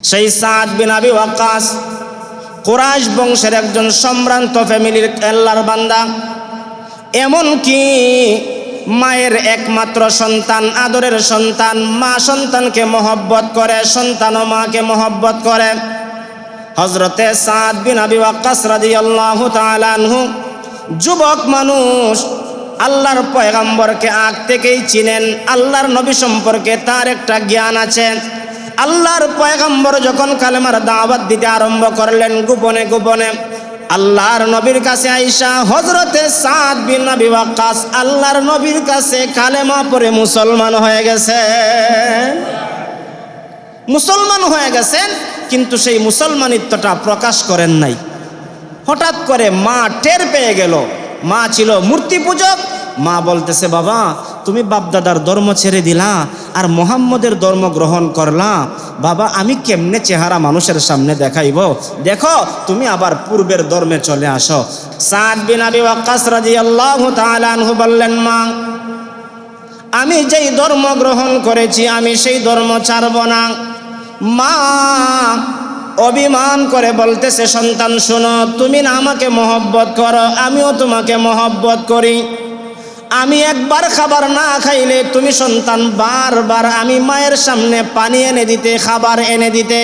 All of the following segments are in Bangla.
সেই সাদ বিন আবি ওয়াক্কাস, কুরাইশ বংশের একজন সম্ভ্রান্ত ফ্যামিলির আল্লাহর বান্দা। এমন কি মায়ের একমাত্র সন্তান, আদরের সন্তান, মা সন্তানকে মহব্বত করে, সন্তান ও মাকে মহব্বত করে। হজরতে সাদ বিন আবি ওয়াক্কাস রাদিয়াল্লাহু তাআলা আনহু, যুবক মানুষ আল্লাহর পয়গাম্বরকে আগ থেকেই চিনেন। আল্লাহর নবী সম্পর্কে তার একটা জ্ঞান আছে। আল্লাহর পয়গাম্বর যখন কালেমার দাওয়াত দিতে আরম্ভ করলেন গোপনে গোপনে, আল্লাহর নবীর কাছে আইসা হজরতে সাদ বিন নবী আল্লাহর নবীর কাছে কালেমা পরে মুসলমান হয়ে গেছে মুসলমান হয়ে গেছেন, কিন্তু সেই মুসলমানিত্বটা প্রকাশ করেন নাই। হঠাৎ করে মা টের পেয়ে গেল। মা ছিল মূর্তি পূজক। মা বলতেছে, বাবা তুমি বাপদাদার ধর্ম ছেড়ে দিলা আর মোহাম্মদের ধর্ম গ্রহণ করলা, বাবা, আমি কেমনে চেহারা মানুষের সামনে দেখাইব? দেখো, তুমি আবার পূর্বের ধর্মে চলে আসো। বললেন, মা, আমি যেই ধর্ম গ্রহণ করেছি, আমি সেই ধর্ম ছাড়ব না। মা অভিমান করে বলতেছে, সন্তান, শোনো, তুমি না আমাকে মহব্বত করো, আমিও তোমাকে মহব্বত করি। আমি একবার খাবার না খাইলে তুমি সন্তান, বারবার আমি মায়ের সামনে পানি এনে দিতে, খাবার এনে দিতে।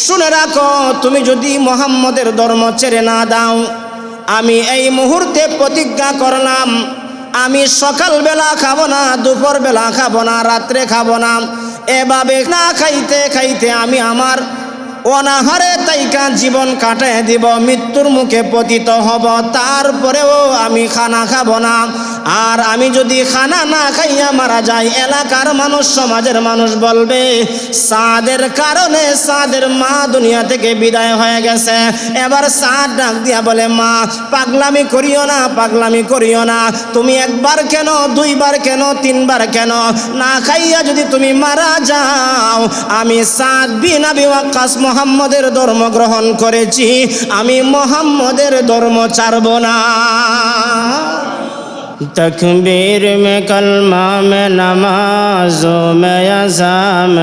শুনে রাখো, তুমি যদি মোহাম্মদের ধর্ম ছেড়ে না দাও, আমি এই মুহূর্তে প্রতিজ্ঞা করলাম, আমি সকালবেলা খাব না দুপুর বেলা খাব না, রাত্রে খাব না। এভাবে না খাইতে খাইতে আমি আমার অনাহারে তাইকা জীবন কাটায় দিব, মৃত্যুর মুখে পতিত হব। তারপরেও আমি খানা খাব না। আর আমি যদি খানা না খাইয়া মারা যাই, এলাকার মানুষ, সমাজের মানুষ বলবে, সাদের কারণে সাদের মা দুনিয়া থেকে বিদায় হয়ে গেছে। এবার সাদ ডাক দিয়া বলে, মা, পাগলামি করিও না, পাগলামি করিও না। তুমি একবার কেন, দুইবার কেন, তিনবার কেন না খাইয়া যদি তুমি মারা যাও, আমি সাদ বিন আবি ওয়াক্কাস মোহাম্মদের ধর্ম গ্রহণ করেছি, আমি মোহাম্মদের ধর্ম চারব না। তকবীর মে কলমা মে নামাজ মে আজাম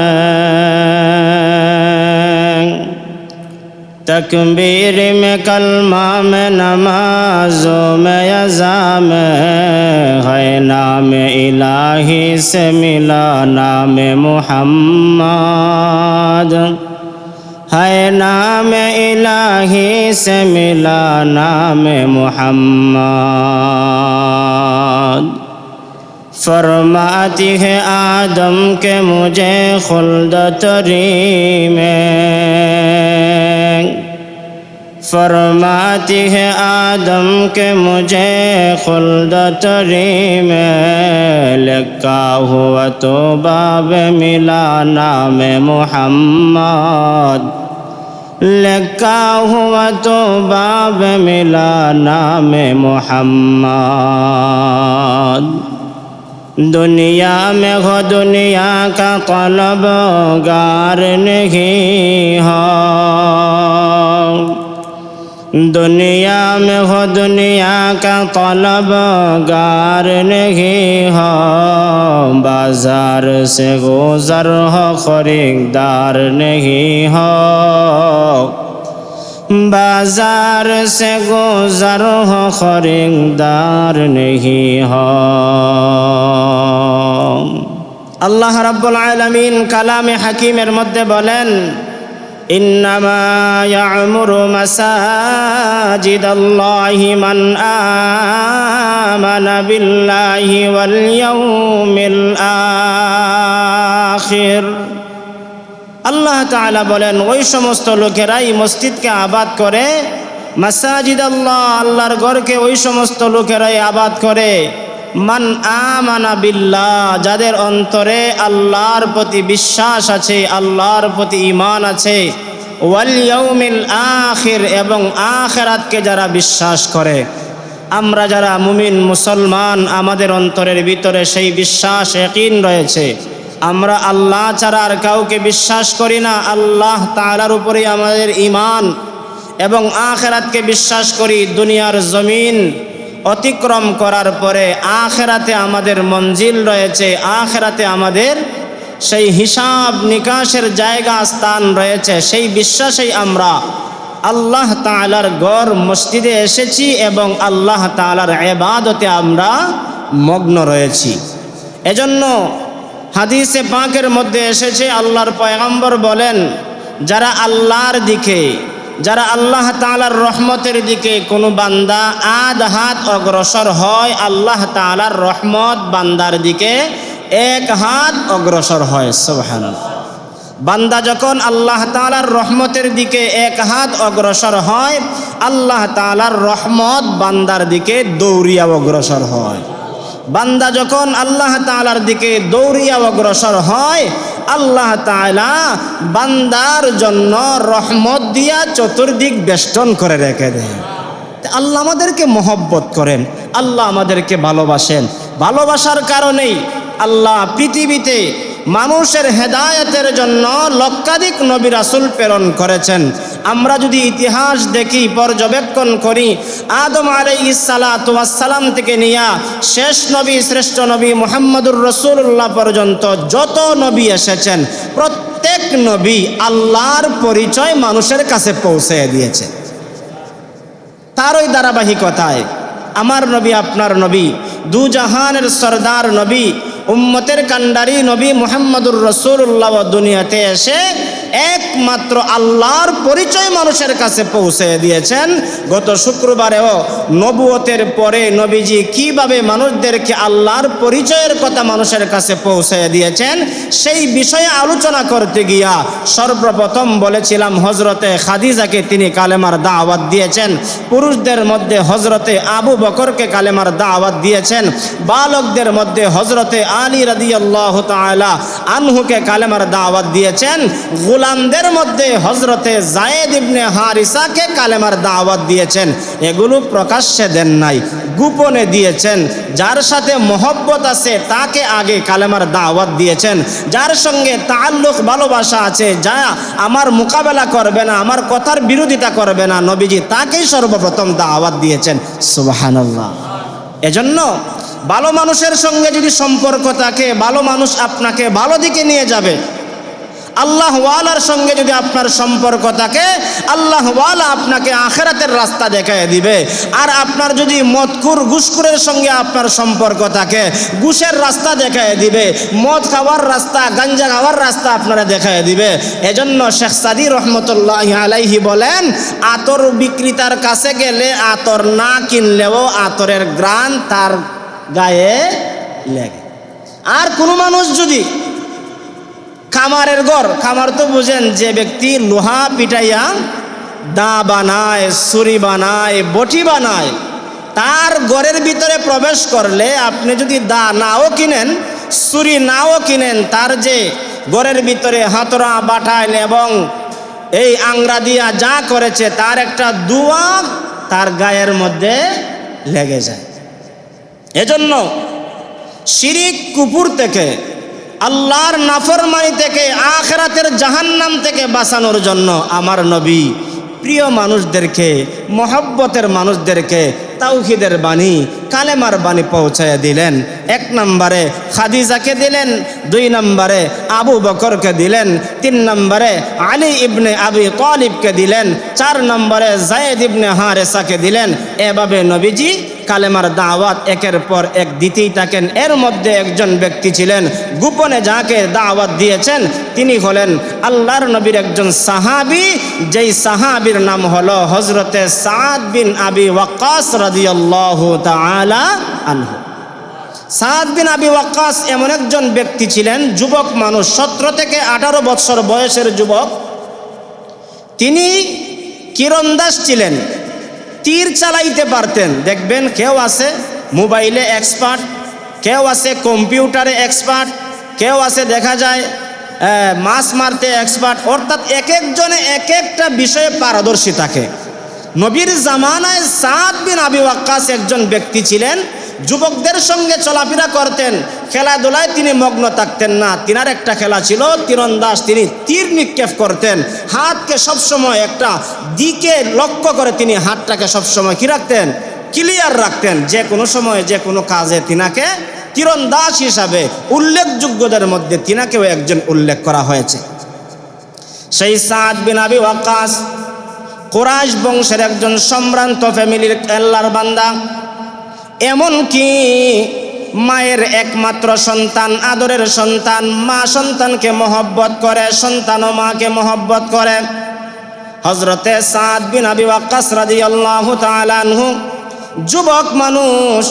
তকবীর মে কলমা মে নামাজ মে আজাম হয় নাম ইলাহি সে মিলা নাম মোহাম্মদ। ہے نام الہی سے ملا نام محمد فرماتی ہے آدم کے مجھے خلد تری میں فرماتی ہے آدم کے مجھے خلد تری میں لکھا ہوا تو باب ملا نام محمد۔ لکھا ہوا تو باب ملا نام محمد۔ دنیا میں ہو دنیا کا قلب گار نہیں ہو۔ دنیا میں ہو دنیا کا طلب گار نہیں ہو بازار سے گزر ہو خریدار نہیں ہو بازار سے گزر ہو خریدار نہیں ہو اللہ رب العالمین کلام حکیمر مدد بولن ইন্নামা ইয়ামুরু মাসাজিদাল্লাহি মান আমানা বিল্লাহি ওয়াল ইয়াউমিল আখির। আল্লাহ তাআলা বলেন, ওই সমস্ত লোকেরাই মসজিদকে আবাদ করে মাসাজিদ আল্লাহ আল্লাহর ঘরকে ওই সমস্ত লোকেরাই আবাদ করে। মান আমানা বিল্লাহ, যাদের অন্তরে আল্লাহর প্রতি বিশ্বাস আছে, আল্লাহর প্রতি ইমান আছে, ওয়াল ইয়াউমিল আখির, এবং আখেরাতকে যারা বিশ্বাস করে। আমরা যারা মুমিন, মুসলমান, আমাদের অন্তরের ভিতরে সেই বিশ্বাস একইন রয়েছে। আমরা আল্লাহ ছাড়া আর কাউকে বিশ্বাস করি না। আল্লাহ তাআলার উপরেই আমাদের ইমান এবং আখেরাতকে বিশ্বাস করি। দুনিয়ার জমিন অতিক্রম করার পরে আখেরাতে আমাদের মঞ্জিল রয়েছে, আখেরাতে আমাদের সেই হিসাব নিকাশের জায়গা, স্থান রয়েছে। সেই বিশ্বাসেই আমরা আল্লাহ তালার গড় মসজিদে এসেছি এবং আল্লাহ তালার এবাদতে আমরা মগ্ন রয়েছি। এজন্য হাদিসে পাকের মধ্যে এসেছে, আল্লাহর পয়গম্বর বলেন, যারা আল্লাহর দিকে যারা আল্লাহ তালার রহমতের দিকে কোনো বান্দা আধ হাত অগ্রসর হয়, আল্লাহ তালার রহমত বান্দার দিকে এক হাত অগ্রসর হয় সোহান বান্দা যখন আল্লাহ তালার রহমতের দিকে এক হাত অগ্রসর হয়, আল্লাহ তালার রহমত বান্দার দিকে দৌড়িয়া অগ্রসর হয়। বান্দা যখন আল্লাহ তালার দিকে দৌড়িয়া অগ্রসর হয়, আল্লাহ তালা বান্দার জন্য রহমত দিয়া চতুর্দিক বেষ্টন করে রেখে দেয়। আল্লাহ আমাদেরকে মহব্বত করেন, আল্লাহ আমাদেরকে ভালোবাসেন। ভালোবাসার কারণেই আল্লাহ পৃথিবীতে মানুষের হেদায়েতের জন্য লক্ষাধিক নবী রাসুল প্রেরণ করেছেন। আমরা যদি ইতিহাস দেখি, পর্যবেক্ষণ করি, আদম আলাই সালাম থেকে নিয়া শেষ নবী, শ্রেষ্ঠ নবী মোহাম্মদুর রসুল্লাহ পর্যন্ত যত নবী এসেছেন, প্রত্যেক নবী আল্লাহর পরিচয় মানুষের কাছে পৌঁছে দিয়েছে। তার ওই ধারাবাহিকতায় আমার নবী, আপনার নবী, দু জাহানের সর্দার নবী, উম্মতের কান্ডারি নবী মোহাম্মদুর রসুল্লাহ দুনিয়াতে এসে একমাত্র আল্লাহর পরিচয় মানুষের কাছে পৌঁছে দিয়েছেন। গত শুক্রবারেও নবুয়তের পরে নবীজি কীভাবে মানুষদেরকে আল্লাহর পরিচয়ের কথা মানুষের কাছে পৌঁছে দিয়েছেন, সেই বিষয়ে আলোচনা করতে গিয়া সর্বপ্রথম বলেছিলাম হজরতে খাদিজাকে তিনি কালেমার দাওয়াত দিয়েছেন। পুরুষদের মধ্যে হজরতে আবু বকরকে কালেমার দাওয়াত দিয়েছেন। বালকদের মধ্যে হজরতে আলী রাদিয়াল্লাহু তাআলা আনহুকে কালেমার দাওয়াত দিয়েছেন। গোলামদের মধ্যে হজরতে জায়েদ ইবনে হারিসাকে কালেমার দাওয়াত দিয়েছেন। এগুলো প্রকাশ্যে দেন নাই, গোপনে দিয়েছেন। যার সাথে মহব্বত আছে, তাকে আগে কালেমার দাওয়াত দিয়েছেন। যার সঙ্গে তাল্লুক ভালোবাসা আছে, যা আমার মোকাবেলা করবে না, আমার কথার বিরোধিতা করবে না, নবীজি তাকেই সর্বপ্রথম দাওয়াত দিয়েছেন। সুবহানাল্লাহ। এজন্য ভালো মানুষের সঙ্গে যদি সম্পর্ক থাকে, ভালো মানুষ আপনাকে ভালো দিকে নিয়ে যাবে। আল্লাহ ওয়ালার সঙ্গে যদি আপনার সম্পর্ক থাকে, আল্লাহ ওয়ালা আপনাকে আখেরাতের রাস্তা দেখায় দিবে। আর আপনার যদি মদকুর ঘুসকুরের সঙ্গে আপনার সম্পর্ক থাকে, ঘুষের রাস্তা দেখায় দিবে। মদ খাওয়ার রাস্তা, গাঞ্জা খাওয়ার রাস্তা আপনারা দেখায় দিবে। এজন্য শেখ সাদি রহমতুল্লাহ আলাইহি বলেন, আতর বিক্রেতার কাছে গেলে আতর না কিনলেও আতরের গ্রান তার গায়ে লেগে। আর কোনো মানুষ যদি খামারের ঘর খামার তো বুঝেন যে ব্যক্তি লোহা পিটাইয়া দা বানায়, ছুরি বানায়, বটি বানায়, তার ঘরের ভিতরে প্রবেশ করলে আপনি যদি দা নাও কিনেন, ছুরি নাও কিনেন, তার যে ঘরের ভিতরে হাতরা বাটাইল এবং এই আংরা দিয়া যা করেছে, তার একটা দুয়া তার গায়ের মধ্যে লেগে যায়। এজন্য শিরিক কুপুর থেকে, আল্লাহর নাফরমানি থেকে, আখরাতের জাহান্নাম থেকে বাঁচানোর জন্য আমার নবী প্রিয় মানুষদেরকে, মহব্বতের মানুষদেরকে তাওহিদের বাণী, কালেমার বাণী পৌঁছায় দিলেন। এক নম্বরে খাদিজাকে দিলেন, দুই নম্বরে আবু বকরকে দিলেন, তিন নম্বরে আলী ইবনে আবি তালিবকে দিলেন, চার নম্বরে জায়েদ ইবনে হারেসাকে দিলেন। এভাবে নবীজি কালেমার দাওয়াত একের পর এক দিতেই থাকেন। এর মধ্যে একজন ব্যক্তি ছিলেন, গোপনে যাকে দাওয়াত দিয়েছেন, তিনি হলেন আল্লাহর নবীর একজন সাহাবি, যেই সাহাবির নাম হলো হজরতে সাদ বিন আবি ওয়াক্কাস সাদ বিন আবি ওয়াক্কাস এমন একজন ব্যক্তি ছিলেন, যুবক মানুষ, সতেরো থেকে আঠারো বৎসর বয়সের যুবক। তিনি কিরণদাস ছিলেন, তীর চালাইতে পারতেন। দেখবেন কেউ আছে মোবাইলে এক্সপার্ট, কেউ আছে কম্পিউটারে এক্সপার্ট, কেউ আছে দেখা যায় মাছ মারতে এক্সপার্ট। অর্থাৎ এক একজনে এক একটা বিষয়ে পারদর্শী থাকে। নবীর জামানায় সাদ বিন আবি ওয়াক্কাস একজন ব্যক্তি ছিলেন। যুবকদের সঙ্গে চলাফেরা করতেন, খেলাধুলায় তিনি মগ্ন থাকতেন না। তিনার একটা খেলা ছিল, তীরন্দাজ। তিনি তীর নিক্ষেপ করতেন। হাতকে সবসময় একটা দিকে লক্ষ্য করে তিনি হাতটাকে সবসময় কি রাখতেন? ক্লিয়ার রাখতেন। যে কোনো সময়, যে কোনো কাজে তিনাকে তীরন্দাস হিসাবে উল্লেখযোগ্যদের মধ্যে তিনাকেও একজন উল্লেখ করা হয়েছে। সেই সাদ বিন আবি ওয়াক্কাস কোরাইশ বংশের একজন সম্ভ্রান্ত ফ্যামিলির আল্লাহর বান্দা। এমনকি মায়ের একমাত্র সন্তান, আদরের সন্তান, মা সন্তানকে মহব্বত করে, সন্তান ও মাকে মহব্বত করে। হজরতে সাদ বিন আবি ওয়াক্কাস রাদিয়াল্লাহু তাআলা আনহু, যুবক মানুষ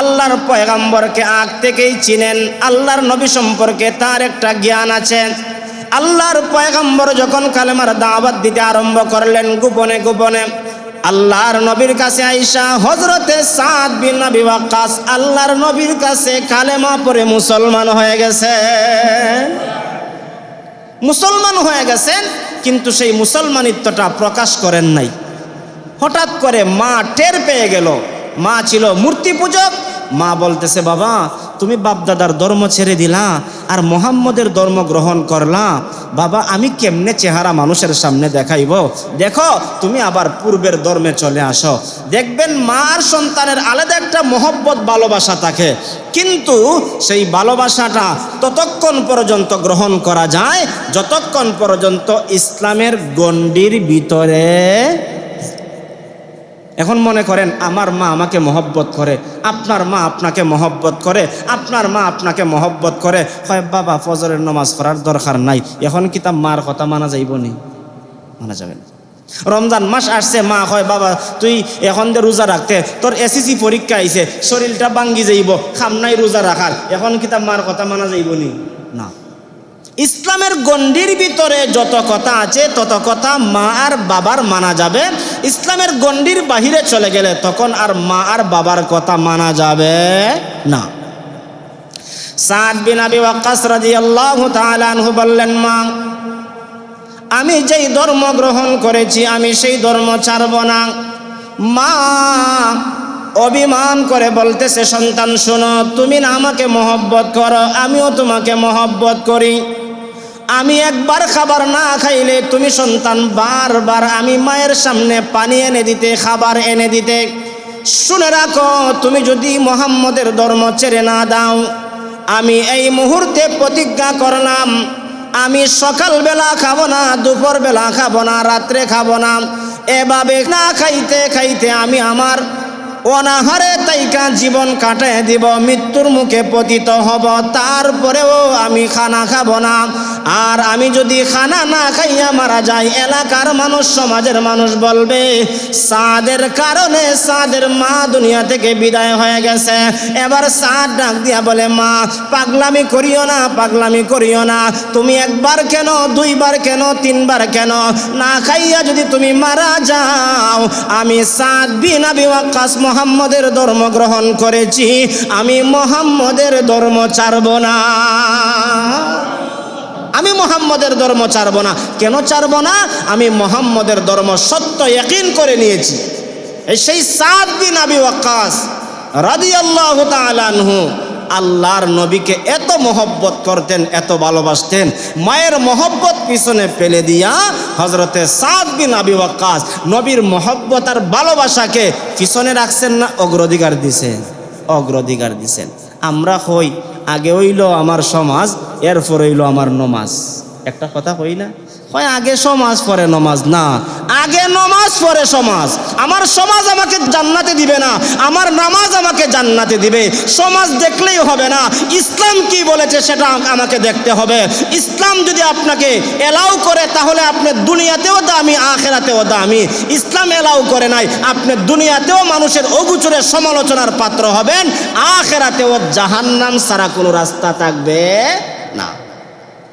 আল্লাহর পয়গাম্বরকে আগ থেকেই চিনেন। আল্লাহর নবী সম্পর্কে তার একটা জ্ঞান আছে। আল্লাহর পয়গাম্বর যখন কালেমার দাওয়াত দিতে আরম্ভ করলেন গোপনে গোপনে, আল্লাহর নবীর কাছে আইসা হজরতে সাদ বিন নবী আল্লাহর নবীর কাছে কালেমা পরে মুসলমান হয়ে গেছে মুসলমান হয়ে গেছেন, কিন্তু সেই মুসলমানিত্বটা প্রকাশ করেন নাই। হঠাৎ করে মা টের পেয়ে গেল। মা ছিল মূর্তি পূজক। মা বলতেছে, বাবা তুমি বাপদাদার ধর্ম ছেড়ে দিলা আর মোহাম্মদের ধর্ম গ্রহণ করলা। বাবা, আমি কেমনে চেহারা মানুষের সামনে দেখাইব? দেখো, তুমি আবার পূর্বের ধর্মে চলে আসো। দেখবেন মার সন্তানের আলাদা একটা মহব্বত, ভালোবাসা থাকে। কিন্তু সেই ভালোবাসাটা ততক্ষণ পর্যন্ত গ্রহণ করা যায়, যতক্ষণ পর্যন্ত ইসলামের গণ্ডির ভিতরে এখন মনে করেন, আমার মা আমাকে মহব্বত করে, আপনার মা আপনাকে মহব্বত করে, আপনার মা আপনাকে মহব্বত করে। হয় বাবা, ফজরের নমাজ পড়ার দরকার নাই, এখন কি তার মার কথা মানা যাইব নি? মানা যাবে না। রমজান মাস আসছে, মা হয় বাবা, তুই এখন যে রোজা রাখতে, তোর এসিসি পরীক্ষা আইছে, শরীরটা বাঙ্গি যাইব, খাম নাই রোজা রাখার, এখন কি তার মার কথা মানা যাইব নি? না। ইসলামের গণ্ডির ভিতরে যত কথা আছে, তত কথা মা আর বাবার মানা যাবে। ইসলামের গণ্ডির বাহিরে চলে গেলে তখন আর মা আর বাবার কথা মানা যাবে না। সাদ বিন আবি ওয়াক্কাস রাদিয়াল্লাহু তাআলা আনহু বললেন, মা, আমি যেই ধর্ম গ্রহণ করেছি, আমি সেই ধর্ম ছাড়ব না। মা অভিমান করে বলতেছে, সন্তান, শোনো, তুমি না আমাকে মহব্বত করো, আমিও তোমাকে মহব্বত করি। আমি একবার খাবার না খাইলে তুমি সন্তান, বারবার আমি মায়ের সামনে পানি এনে দিতে, খাবার এনে দিতে। শুনে রাখো, তুমি যদি মোহাম্মদের ধর্ম ছেড়ে না দাও, আমি এই মুহূর্তে প্রতিজ্ঞা করলাম, আমি সকালবেলা খাব না দুপুর বেলা খাব না, রাত্রে খাব না। এভাবে না খাইতে খাইতে আমি আমার অনাহারে তাইকা জীবন কাটায় দিব, মৃত্যুর মুখে পতিত হব, তারপরেও আমি খানা খাব না। আর আমি যদি খানা না খাইয়া মারা যাই, এলাকার মানুষ, সমাজের মানুষ বলবে, সাদের কারণে সাদের মা দুনিয়া থেকে বিদায় হয়ে গেছে। এবার সাদ ডাক দিয়া বলে, মা, পাগলামি করিও না, পাগলামি করিও না। তুমি একবার কেন, দুইবার কেন, তিনবার কেন না খাইয়া যদি তুমি মারা যাও? আমি সাদ বিন আবি ওয়াক্কাস মোহাম্মদের ধর্ম গ্রহণ করেছি। আমি মোহাম্মদের ধর্ম ছাড়ব না। আমি মোহাম্মদের ধর্ম ছাড়ব না। কেন ছাড়ব না? আমি মোহাম্মদের ধর্ম সত্য একিন করে নিয়েছি। সেই সাত দিন আবি ওয়াক্কাস রাদিয়াল্লাহু তাআলা আনহু আল্লাহর নবীকে এত মহব্বত করতেন, এত ভালোবাসতেন, মায়ের মহব্বত পিছনে ফেলে দিয়া হজরতে সাত বিন আবি ওয়াক্কাস নবীর মহব্বত আর ভালোবাসাকে পিছনে রাখছেন না, অগ্রাধিকার দিছেন অগ্রাধিকার দিছেন। আমরা হই, আগে হইল আমার সমাজ এরপর হইল আমার নমাজ। একটা কথা কই না? হয় আগে সমাজ, পরে নমাজ। না, আগে নমাজ, পরে সমাজ। আমার সমাজ আমাকে জান্নাতে দিবে না। আমার নামাজ আমাকে জান্নাতে দিবে। সমাজ দেখলেই হবে না। ইসলাম কি বলেছে সেটা আমাকে দেখতে হবে। ইসলাম যদি আপনাকে এলাও করে, তাহলে আপনি দুনিয়াতেও দামি, আখেরাতেও দামি। ইসলাম এলাও করে নাই, আপনি দুনিয়াতেও মানুষের অগুচরে সমালোচনার পাত্র হবেন। আখেরাতেও জাহান্নাম সারা কোনো রাস্তা থাকবে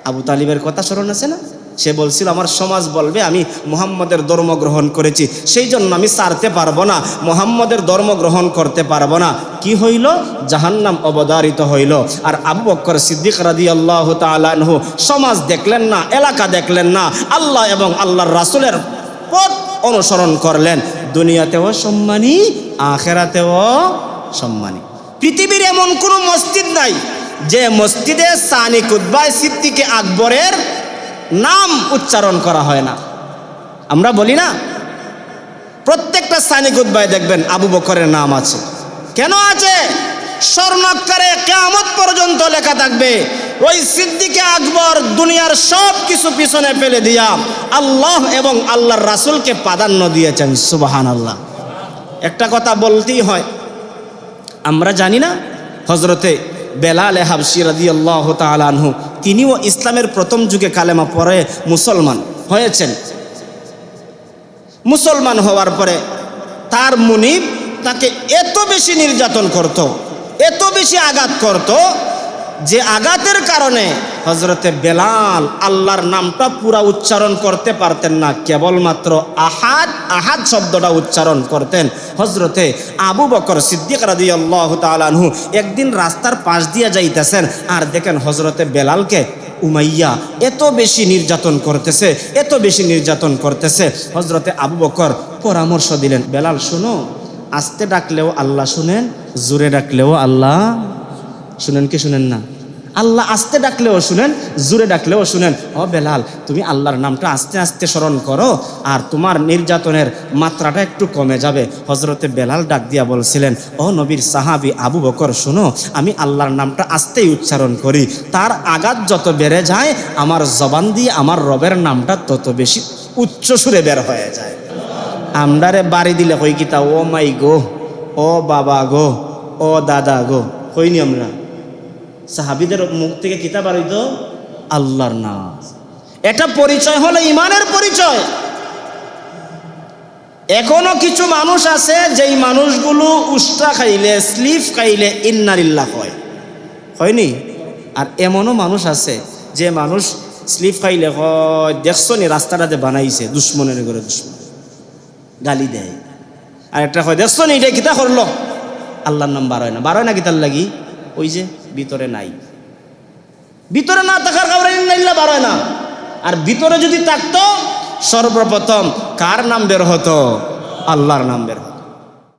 আবু তালিবের কথা স্মরণ আছে না? সে বলছিল, আমার সমাজ বলবে, আমি মুহাম্মদের ধর্ম গ্রহণ করেছি। সেই জন্য আমি সারতে পারব না, মুহাম্মদের ধর্ম গ্রহণ করতে পারব না। কি হইল? জাহান্নাম অবদারিত হইল। আর আবু বক্কর সিদ্দিক রাদি আল্লাহ তালানহু সমাজ দেখলেন না, এলাকা দেখলেন না, আল্লাহ এবং আল্লাহর রাসুলের পথ অনুসরণ করলেন। দুনিয়াতেও সম্মানী, আখেরাতেও সম্মানী। পৃথিবীর এমন কোনো মসজিদ নাই যে মসজিদে সানি কুদ্বাই সিদ্দিকে আকবরের নাম উচ্চারণ করা হয় না। আমরা বলি না? প্রত্যেকটা সানি কুদ্বাই দেখবেন আবু বকরের নাম আছে। কেন আছে? স্বর্ণাক্ষরে কেয়ামত পর্যন্ত লেখা থাকবে, ওই সিদ্দিকে আকবর দুনিয়ার সব কিছু পিছনে ফেলে দিয়া আল্লাহ এবং আল্লাহর রাসূলকে প্রাধান্য দিয়েছেন সুবাহান আল্লাহ একটা কথা বলতেই হয়। আমরা জানি না হজরতে বেলাল হাবসি রাজি আল্লাহ তালানহু তিনিও ইসলামের প্রথম যুগে কালেমা পরে মুসলমান হয়েছেন। মুসলমান হওয়ার পরে তার মুনিব তাকে এত বেশি নির্যাতন করত, এত বেশি আঘাত করত যে আঘাতের কারণে হজরতে বেলাল আল্লাহর নামটা পুরা উচ্চারণ করতে পারতেন না, কেবলমাত্র আহাদ আহাদ শব্দটা উচ্চারণ করতেন। হজরতে আবু বকর সিদ্দিক রাদি আল্লাহ তালানহু একদিন রাস্তার পাশ দিয়ে যাইতেছেন, আর দেখেন হজরতে বেলালকে, উমাইয়া এত বেশি নির্যাতন করতেছে, এত বেশি নির্যাতন করতেছে। হজরতে আবু বকর পরামর্শ দিলেন, বেলাল, শুনো, আস্তে ডাকলেও আল্লাহ শুনেন, জোরে ডাকলেও আল্লাহ শুনেন কি শুনেন না? আল্লাহ আস্তে ডাকলেও শুনেন, জোরে ডাকলেও শুনেন। ও বেলাল, তুমি আল্লাহর নামটা আস্তে আস্তে স্মরণ করো আর তোমার নির্যাতনের মাত্রাটা একটু কমে যাবে। হজরতে বেলাল ডাক দিয়া বলছিলেন, ও নবীর সাহাবি আবু বকর, শুনো, আমি আল্লাহর নামটা আস্তেই উচ্চারণ করি। তার আঘাত যত বেড়ে যায়, আমার জবান দিয়ে আমার রবের নামটা তত বেশি উচ্চ সুরে বের হয়ে যায়। আমরারে বাড়ি দিলে কই কিতা ও মাই গো, ও বাবা গো, ও দাদা গো কইনি আমরা। সাহাবিদের মুখ থেকে কিতাব বাড়িত আল্লাহর নাম। এটা পরিচয় হলো ইমানের পরিচয়। এখনও কিছু মানুষ আছে যেই মানুষগুলো উস্তা খাইলে, স্লিপ খাইলে ইন্নারিল্লাহ হয়। হয়নি? আর এমনও মানুষ আছে যে মানুষ স্লিপ খাইলে হয় দেখছ নি রাস্তাটাতে বানাইছে, দুশ্মনের করে দুশ্মন। গালি দেয়। আর একটা হয় দেখছ নি এটা কিতা করল? আল্লাহর নাম বার হয় না। বার হয় না কিতার লাগি? ওই যে ভিতরে নাই। ভিতরে না থাকার কারণে বার হয় না। আর ভিতরে যদি থাকতো, সর্বপ্রথম কার নাম বের হতো? আল্লাহর নাম বের হতো।